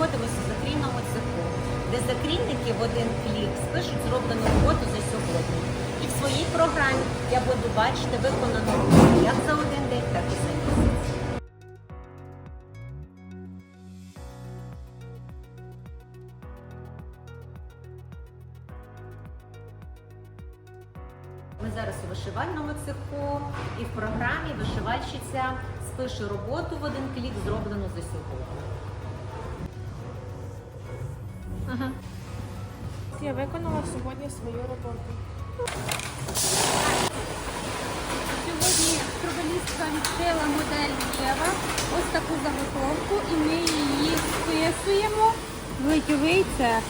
знаходимося в закрійному цеху, де закрійники в один клік спишуть зроблену роботу за сьогодні. І в своїй програмі я буду бачити виконану роботу як за один день, так і за місяць. Ми зараз у вишивальному цеху і в програмі вишивальщиця спише роботу в один клік, зроблену Я виконала сьогодні свою роботу. Сьогодні провалістка відкрила модель Єва, ось таку заготовку, і ми її списуємо в литьовий цех.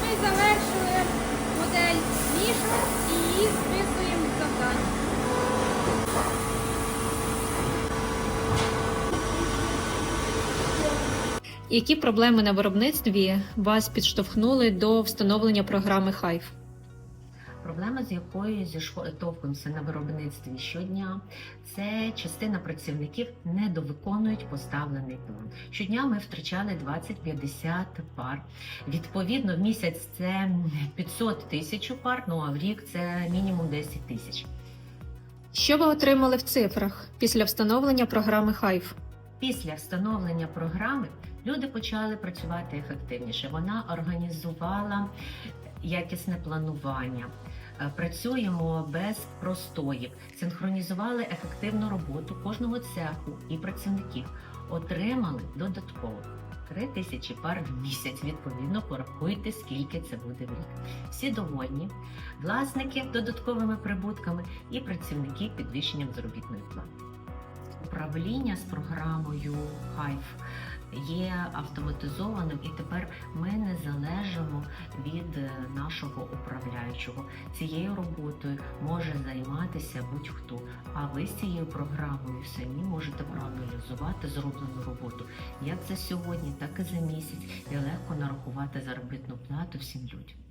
Ми завершили модель Міша і її списуємо в завдання. Які проблеми на виробництві вас підштовхнули до встановлення програми Hive? Проблема, з якою зіштовхуємося на виробництві щодня, це частина працівників недовиконують поставлений план. Щодня ми втрачали 20-50 пар. Відповідно, в місяць це 500 тисяч пар, ну а в рік це мінімум 10 тисяч. Що ви отримали в цифрах після встановлення програми Hive? Після встановлення програми люди почали працювати ефективніше. Вона організувала якісне планування. Е, Працюємо без простоїв, синхронізували ефективну роботу кожного цеху і працівників. Отримали додатково 3 тисячі пар в місяць. Відповідно, порахуйте, скільки це буде в рік. Всі довольні, власники додатковими прибутками і працівники підвищенням заробітної плати. Управління з програмою Hive є автоматизованим, і тепер ми не залежимо від е, нашого управляючого. Цією роботою може займатися будь-хто. А ви з цією програмою самі можете проаналізувати зроблену роботу як за сьогодні, так і за місяць, і легко нарахувати заробітну плату всім людям.